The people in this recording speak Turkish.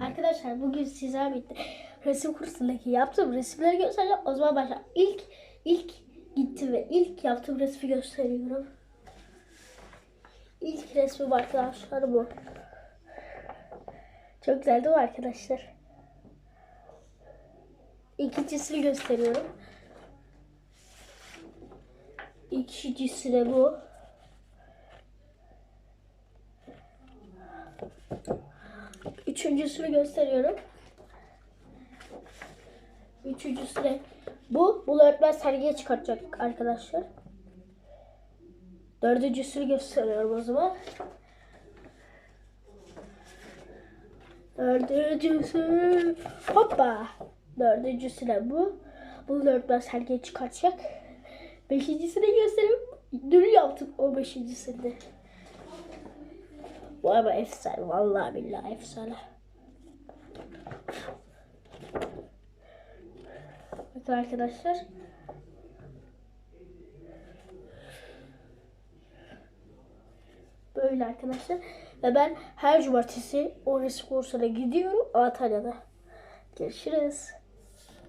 Arkadaşlar bugün sizlerle birlikte resim kursundaki yaptığım resimleri göstereceğim. O zaman başla. İlk ilk gitti ve ilk yaptığım resmi gösteriyorum. İlk resmim arkadaşlar bu. Çok güzel değil mi arkadaşlar? İkincisini gösteriyorum. İkincisi de bu. Üçüncüsünü gösteriyorum. Üçüncüsü de bu. Bunu öğretmen sergiye çıkartacak arkadaşlar. Dördüncüsünü gösteriyorum o zaman. Dördüncüsü. Hoppa. Dördüncüsü de bu. Bunu öğretmen sergiye çıkartacak. Beşincisini göstereyim. Dün yaptım o beşincisini. Bu araba efsane. Vallahi billahi efsane. Bakın arkadaşlar. Böyle arkadaşlar. Ve ben her cumartesi o resim kursuna gidiyorum Antalya'da. Görüşürüz.